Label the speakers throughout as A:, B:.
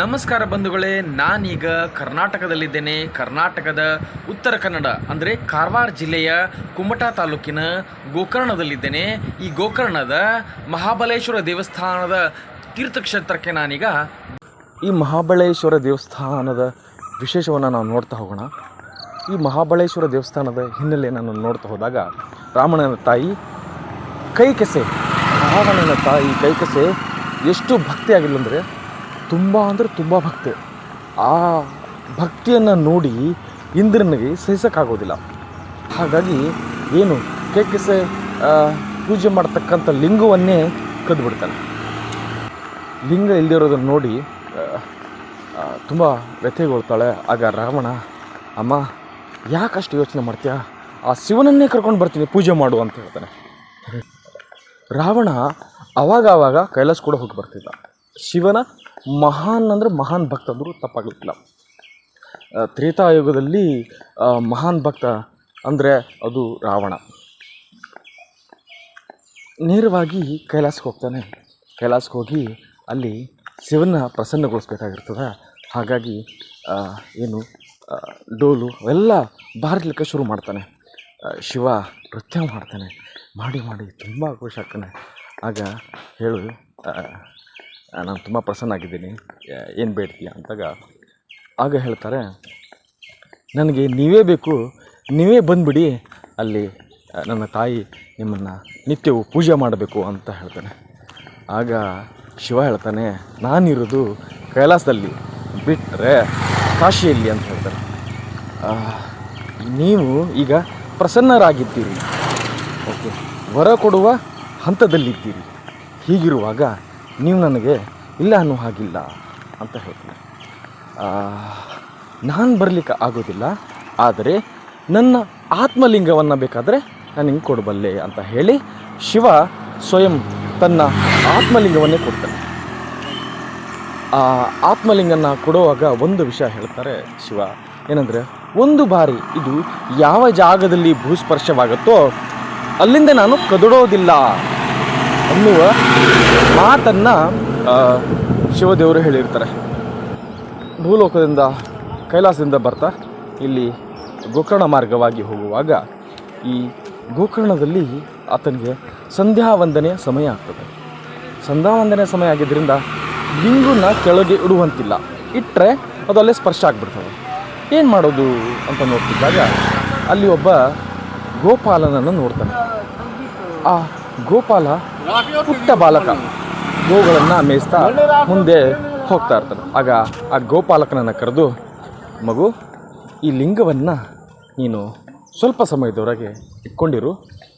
A: ನಮಸ್ಕಾರ ಬಂಧುಗಳೇ, ನಾನೀಗ ಕರ್ನಾಟಕದಲ್ಲಿದ್ದೇನೆ. ಕರ್ನಾಟಕದ ಉತ್ತರ ಕನ್ನಡ, ಅಂದರೆ ಕಾರವಾರ ಜಿಲ್ಲೆಯ ಕುಮಟಾ ತಾಲೂಕಿನ ಗೋಕರ್ಣದಲ್ಲಿದ್ದೇನೆ. ಈ ಗೋಕರ್ಣದ ಮಹಾಬಲೇಶ್ವರ ದೇವಸ್ಥಾನದ ತೀರ್ಥಕ್ಷೇತ್ರಕ್ಕೆ ನಾನೀಗ ಈ ಮಹಾಬಲೇಶ್ವರ ದೇವಸ್ಥಾನದ ವಿಶೇಷವನ್ನು ನಾವು ನೋಡ್ತಾ ಹೋಗೋಣ. ಈ ಮಹಾಬಳೇಶ್ವರ ದೇವಸ್ಥಾನದ ಹಿನ್ನೆಲೆಯನ್ನು ನೋಡ್ತಾ ಹೋದಾಗ, ರಾಮಣ್ಣನ ತಾಯಿ ಕೈಕೆಸೆ ರಾವಣನ ತಾಯಿ ಕೈಕೆಸೆ ಎಷ್ಟು ಭಕ್ತಿ ಆಗಿಲ್ಲಂದರೆ ತುಂಬ ಅಂದರೆ ತುಂಬ ಭಕ್ತಿ. ಆ ಭಕ್ತಿಯನ್ನು ನೋಡಿ ಇಂದ್ರನಿಗೆ ಸಹಿಸೋಕ್ಕಾಗೋದಿಲ್ಲ. ಹಾಗಾಗಿ ಏನು ಕೆಕ್ಕಿಸೆ ಪೂಜೆ ಮಾಡ್ತಕ್ಕಂಥ ಲಿಂಗವನ್ನೇ ಕದ್ದು ಬಿಡ್ತಾನೆ ಲಿಂಗ ಇಲ್ದಿರೋದನ್ನು ನೋಡಿ ತುಂಬ ವ್ಯಥೆಗೊಳ್ತಾಳೆ. ಆಗ ರಾವಣ, ಅಮ್ಮ ಯಾಕಷ್ಟು ಯೋಚನೆ ಮಾಡ್ತೀಯ? ಆ ಶಿವನನ್ನೇ ಕರ್ಕೊಂಡು ಬರ್ತೀನಿ ಪೂಜೆ ಮಾಡು ಅಂತ ಹೇಳ್ತಾನೆ. ರಾವಣ ಅವಾಗ ಅವಾಗ ಕೈಲಾಸ ಕೂಡ ಹೋಗಿ ಬರ್ತಿದ್ದ. ಶಿವನ ಮಹಾನ್ ಅಂದರೆ ಮಹಾನ್ ಭಕ್ತ ಅಂದರೂ ತಪ್ಪಾಗಲಿಕ್ಕಿಲ್ಲ. ತ್ರೇತಾಯುಗದಲ್ಲಿ ಮಹಾನ್ ಭಕ್ತ ಅಂದರೆ ಅದು ರಾವಣ. ನೇರವಾಗಿ ಕೈಲಾಸಕ್ಕೆ ಹೋಗ್ತಾನೆ. ಕೈಲಾಸಕ್ಕೆ ಹೋಗಿ ಅಲ್ಲಿ ಶಿವನ ಪ್ರಸನ್ನಗೊಳಿಸ್ಬೇಕಾಗಿರ್ತದೆ. ಹಾಗಾಗಿ ಏನು ಡೋಲು ಅವೆಲ್ಲ ಬಾರಿಲಿಕ್ಕೆ ಶುರು ಮಾಡ್ತಾನೆ. ಶಿವ ನೃತ್ಯ ಮಾಡ್ತಾನೆ. ಮಾಡಿ ಮಾಡಿ ತುಂಬ ಖುಷಿ ಆಗ್ತಾನೆ. ಆಗ ಹೇಳು ನಾನು ತುಂಬ ಪ್ರಸನ್ನ ಆಗಿದ್ದೀನಿ. ಏನು ಬೇಡ್ತೀಯ ಅಂತಾಗ ಆಗ ಹೇಳ್ತಾರೆ, ನನಗೆ ನೀವೇ ಬೇಕು, ನೀವೇ ಬಂದುಬಿಡಿ, ಅಲ್ಲಿ ನನ್ನ ತಾಯಿ ನಿಮ್ಮನ್ನು ನಿತ್ಯವೂ ಪೂಜೆ ಮಾಡಬೇಕು ಅಂತ ಹೇಳ್ತಾನೆ. ಆಗ ಶಿವ ಹೇಳ್ತಾನೆ, ನಾನಿರೋದು ಕೈಲಾಸದಲ್ಲಿ ಬಿಟ್ಟರೆ ಕಾಶಿಯಲ್ಲಿ ಅಂತ ಹೇಳ್ತಾರೆ ನೀವು ಈಗ ಪ್ರಸನ್ನರಾಗಿದ್ದೀರಿ. ಓಕೆ, ವರ ಕೊಡುವ ಹಂತದಲ್ಲಿದ್ದೀರಿ. ಹೀಗಿರುವಾಗ ನೀವು ನನಗೆ ಇಲ್ಲ ಅನ್ನೋ ಹಾಗಿಲ್ಲ ಅಂತ ಹೇಳ್ತೀನಿ. ನಾನು ಬರಲಿಕ್ಕೆ ಆಗೋದಿಲ್ಲ, ಆದರೆ ನನ್ನ ಆತ್ಮಲಿಂಗವನ್ನು ಬೇಕಾದರೆ ನಾನು ಹಿಂಗೆ ಕೊಡಬಲ್ಲೆ ಅಂತ ಹೇಳಿ ಶಿವ ಸ್ವಯಂ ತನ್ನ ಆತ್ಮಲಿಂಗವನ್ನೇ ಕೊಡ್ತಾನೆ. ಆ ಆತ್ಮಲಿಂಗನ ಕೊಡುವಾಗ ಒಂದು ವಿಷಯ ಹೇಳ್ತಾರೆ ಶಿವ. ಏನಂದರೆ, ಒಂದು ಬಾರಿ ಇದು ಯಾವ ಜಾಗದಲ್ಲಿ ಭೂಸ್ಪರ್ಶವಾಗುತ್ತೋ ಅಲ್ಲಿಂದ ನಾನು ಕದಡೋದಿಲ್ಲ. ಅನ್ನುವ ಮಾತನ್ನು ಶಿವದೇವರು ಹೇಳಿರ್ತಾರೆ. ಭೂಲೋಕದಿಂದ, ಕೈಲಾಸದಿಂದ ಬರ್ತಾ, ಇಲ್ಲಿ ಗೋಕರ್ಣ ಮಾರ್ಗವಾಗಿ ಹೋಗುವಾಗ, ಈ ಗೋಕರ್ಣದಲ್ಲಿ ಆತನಿಗೆ ಸಂಧ್ಯಾ ವಂದನೆಯ ಸಮಯ ಆಗ್ತದೆ. ಸಂಧ್ಯಾ ವಂದನೆಯ ಸಮಯ ಆಗಿದ್ದರಿಂದ ಲಿಂಗನ ಕೆಳಗೆ ಇಡುವಂತಿಲ್ಲ. ಇಟ್ಟರೆ ಅದು ಅಲ್ಲೇ ಸ್ಪರ್ಶ ಆಗಿಬಿಡ್ತದೆ. ಏನು ಮಾಡೋದು ಅಂತ ನೋಡ್ತಿದ್ದಾಗ, ಅಲ್ಲಿ ಒಬ್ಬ ಗೋಪಾಲನನ್ನು ನೋಡ್ತಾನೆ. ಆ ಗೋಪಾಲ ಪುಟ್ಟ ಬಾಲಕ. ಗೋಗಳನ್ನು ಮೇಯಿಸ್ತಾ ಮುಂದೆ ಹೋಗ್ತಾ ಇರ್ತಾನೆ. ಆಗ ಆ ಗೋಪಾಲಕನನ್ನು ಕರೆದು, ಮಗು, ಈ ಲಿಂಗವನ್ನು ನೀನು ಸ್ವಲ್ಪ ಸಮಯದವರೆಗೆ ಇಟ್ಕೊಂಡಿರು.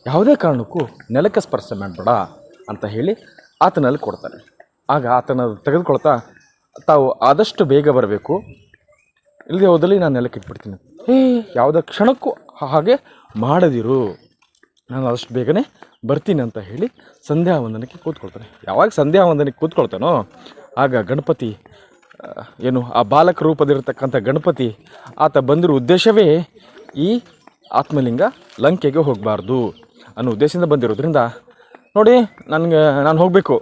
A: ಯಾವುದೇ ಕಾರಣಕ್ಕೂ ನೆಲಕ್ಕೆ ಸ್ಪರ್ಶ ಮಾಡಬೇಡ ಅಂತ ಹೇಳಿ ಆತನಲ್ಲಿ ಕೊಡ್ತಾನೆ. ಆಗ ಆತನ ತೆಗೆದುಕೊಳ್ತಾ, ತಾವು ಆದಷ್ಟು ಬೇಗ ಬರಬೇಕು. ಇಲ್ಲದೆ ಹೋದಲ್ಲಿ ನಾನು ನೆಲಕ್ಕೆ ಇಟ್ಬಿಡ್ತೀನಿ. ಏ ಯಾವುದೇ ಕ್ಷಣಕ್ಕೂ ಹಾಗೆ ಮಾಡದಿರು. ನಾನು ಆದಷ್ಟು ಬೇಗನೆ ಬರ್ತೀನಿ ಅಂತ ಹೇಳಿ ಸಂಧ್ಯಾ ವಂದನಕ್ಕೆ ಕೂತ್ಕೊಳ್ತಾನೆ. ಯಾವಾಗ ಸಂಧ್ಯಾ ವಂದನಕ್ಕೆ ಕೂತ್ಕೊಳ್ತಾನೋ, ಆಗ ಗಣಪತಿ ಏನು, ಆ ಬಾಲಕ ರೂಪದಿರತಕ್ಕಂಥ ಗಣಪತಿ, ಆತ ಬಂದಿರೋ ಉದ್ದೇಶವೇ ಈ ಆತ್ಮಲಿಂಗ ಲಂಕೆಗೆ ಹೋಗಬಾರ್ದು ಅನ್ನೋ ಉದ್ದೇಶದಿಂದ ಬಂದಿರೋದ್ರಿಂದ, ನೋಡಿ, ನನಗೆ, ನಾನು ಹೋಗಬೇಕು.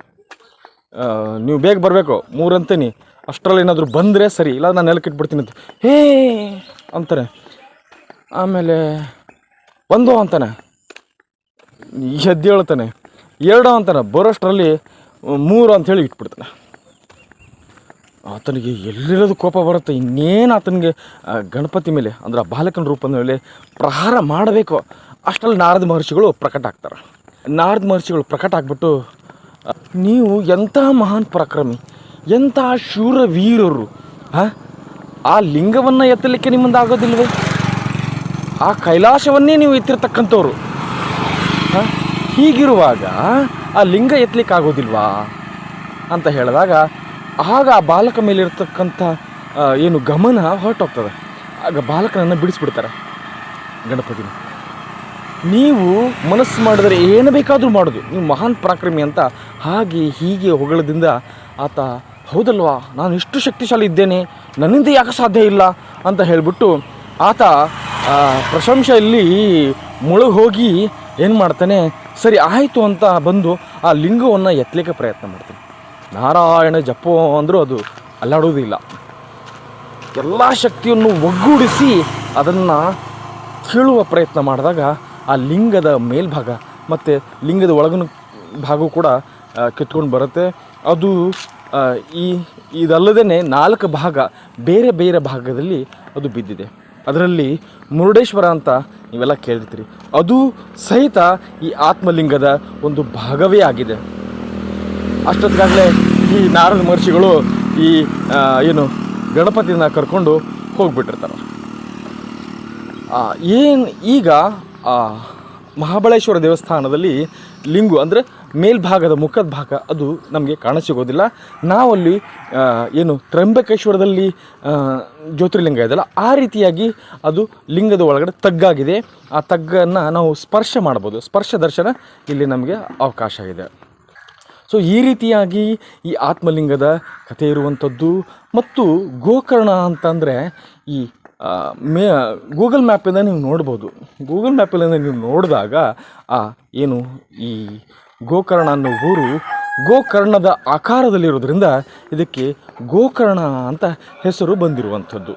A: ನೀವು ಬೇಗ ಬರಬೇಕು. ಮೂರಂತೀನಿ, ಅಷ್ಟರಲ್ಲಿ ಏನಾದರೂ ಬಂದರೆ ಸರಿ, ಇಲ್ಲ ನಾನು ನೆಲಕ್ಕೆ ಇಟ್ಬಿಡ್ತೀನಿ ಅಂತ. ಹೇ ಅಂತಾನೆ ಆಮೇಲೆ ಒಂದು ಅಂತಾನೆ. ಎದ್ದೇಳ್ತಾನೆ ಎರಡು ಅಂತಾನೆ, ಬರೋಷ್ಟರಲ್ಲಿ ಮೂರು ಅಂಥೇಳಿ ಇಟ್ಬಿಡ್ತಾನೆ. ಆತನಿಗೆ ಎಲ್ಲಿರೋದು ಕೋಪ ಬರುತ್ತೆ, ಇನ್ನೇನು ಆತನಿಗೆ ಗಣಪತಿ ಮೇಲೆ, ಅಂದ್ರೆ ಆ ಬಾಲಕನ ರೂಪದ ಮೇಲೆ ಪ್ರಹಾರ ಮಾಡಬೇಕು. ಅಷ್ಟರಲ್ಲಿ ನಾರದ ಮಹರ್ಷಿಗಳು ಪ್ರಕಟ ಆಗ್ತಾರೆ. ನಾರದ ಮಹರ್ಷಿಗಳು ಪ್ರಕಟ ಆಗಿಬಿಟ್ಟು ನೀವು ಎಂಥ ಮಹಾನ್ ಪರಾಕ್ರಮಿ, ಎಂಥ ಶೂರ ವೀರರು, ಹಾಂ? ಆ ಲಿಂಗವನ್ನು ಎತ್ತಲಿಕ್ಕೆ ನಿಮ್ಮಿಂದ ಆಗೋದಿಲ್ವೇ ಆ ಕೈಲಾಸವನ್ನೇ ನೀವು ಎತ್ತಿರ್ತಕ್ಕಂಥವ್ರು? ಹೀಗಿರುವಾಗ ಆ ಲಿಂಗ ಎತ್ತಲಿಕ್ಕೆ ಆಗೋದಿಲ್ವಾ ಅಂತ ಹೇಳಿದಾಗ ಆಗ ಆ ಬಾಲಕ ಮೇಲಿರ್ತಕ್ಕಂಥ ಏನು ಗಮನ ಹೊರಟೋಗ್ತದೆ. ಆಗ ಬಾಲಕನನ್ನು ಬಿಡಿಸ್ಬಿಡ್ತಾರೆ. ಗಣಪತಿನ. ನೀವು ಮನಸ್ಸು ಮಾಡಿದರೆ ಏನು ಬೇಕಾದರೂ ಮಾಡೋದು. ನೀವು ಮಹಾನ್ ಪರಾಕ್ರಮಿ ಅಂತ ಹಾಗೆ ಹೀಗೆ ಹೊಗಳದಿಂದ ಆತ, ಹೌದಲ್ವಾ, ನಾನು ಇಷ್ಟು ಶಕ್ತಿಶಾಲಿ ಇದ್ದೇನೆ. ನನ್ನಿಂದ ಯಾಕೆ ಸಾಧ್ಯ ಇಲ್ಲ? ಅಂತ ಹೇಳಿಬಿಟ್ಟು ಆತ ಪ್ರಶಂಸೆಯಲ್ಲಿ ಮುಳುಗಿ ಹೋಗಿ ಏನು ಮಾಡ್ತಾನೆ ಸರಿ, ಆಯಿತು ಅಂತ ಬಂದು ಆ ಲಿಂಗವನ್ನು ಎತ್ತಲಿಕ್ಕೆ ಪ್ರಯತ್ನ ಮಾಡ್ತೀನಿ. ನಾರಾಯಣ ಜಪೋ ಅಂದರೂ ಅದು ಅಲ್ಲಾಡೋದಿಲ್ಲ. ಎಲ್ಲ ಶಕ್ತಿಯನ್ನು ಒಗ್ಗೂಡಿಸಿ ಅದನ್ನು ಕೀಳುವ ಪ್ರಯತ್ನ ಮಾಡಿದಾಗ ಆ ಲಿಂಗದ ಮೇಲ್ಭಾಗ ಮತ್ತು ಲಿಂಗದ ಒಳಗಿನ ಭಾಗವು ಕೂಡ ಕಿತ್ಕೊಂಡು ಬರುತ್ತೆ. ಅದು ಈ ಇದಲ್ಲದೇ ನಾಲ್ಕು ಭಾಗ, ಬೇರೆ ಬೇರೆ ಭಾಗದಲ್ಲಿ ಅದು ಬಿದ್ದಿದೆ. ಅದರಲ್ಲಿ ಮುರುಡೇಶ್ವರ ಅಂತ ನೀವೆಲ್ಲ ಕೇಳಿರ್ತೀರಿ. ಅದು ಸಹಿತ ಈ ಆತ್ಮಲಿಂಗದ ಒಂದು ಭಾಗವೇ ಆಗಿದೆ. ಅಷ್ಟೊತ್ತಿಗಾಗಲೇ ಈ ನಾರದ ಮಹರ್ಷಿಗಳು ಈ ಏನು ಗಣಪತಿನ ಕರ್ಕೊಂಡು ಹೋಗ್ಬಿಟ್ಟಿರ್ತಾರೆ. ಏನು ಈಗ ಆ, ಮಹಾಬಳೇಶ್ವರ ದೇವಸ್ಥಾನದಲ್ಲಿ ಲಿಂಗು ಅಂದರೆ ಮೇಲ್ಭಾಗದ ಮುಖದ ಭಾಗ ಅದು ನಮಗೆ ಕಾಣಸಿಗೋದಿಲ್ಲ. ನಾವಲ್ಲಿ ಏನು ತ್ರಂಬಕೇಶ್ವರದಲ್ಲಿ ಜ್ಯೋತಿರ್ಲಿಂಗ ಇದೆಯಲ್ಲ, ಆ ರೀತಿಯಾಗಿ ಅದು ಲಿಂಗದ ಒಳಗಡೆ ತಗ್ಗಾಗಿದೆ. ಆ ತಗ್ಗನ್ನು ನಾವು ಸ್ಪರ್ಶ ಮಾಡ್ಬೋದು. ಸ್ಪರ್ಶ ದರ್ಶನ ಇಲ್ಲಿ ನಮಗೆ ಅವಕಾಶ ಇದೆ. ಸೊ ಈ ರೀತಿಯಾಗಿ ಈ ಆತ್ಮಲಿಂಗದ ಕಥೆ ಇರುವಂಥದ್ದು ಮತ್ತು ಗೋಕರ್ಣ ಅಂತಂದರೆ ಈ ಮೇ, ಗೂಗಲ್ ಮ್ಯಾಪಿಂದ ನೀವು ನೋಡ್ಬೋದು. ಗೂಗಲ್ ಮ್ಯಾಪಿಂದ ನೀವು ನೋಡಿದಾಗ, ಆ, ಏನು ಈ ಗೋಕರ್ಣ ಅನ್ನೋ ಊರು ಗೋಕರ್ಣದ ಆಕಾರದಲ್ಲಿರೋದ್ರಿಂದ ಇದಕ್ಕೆ ಗೋಕರ್ಣ ಅಂತ ಹೆಸರು ಬಂದಿರುವಂಥದ್ದು.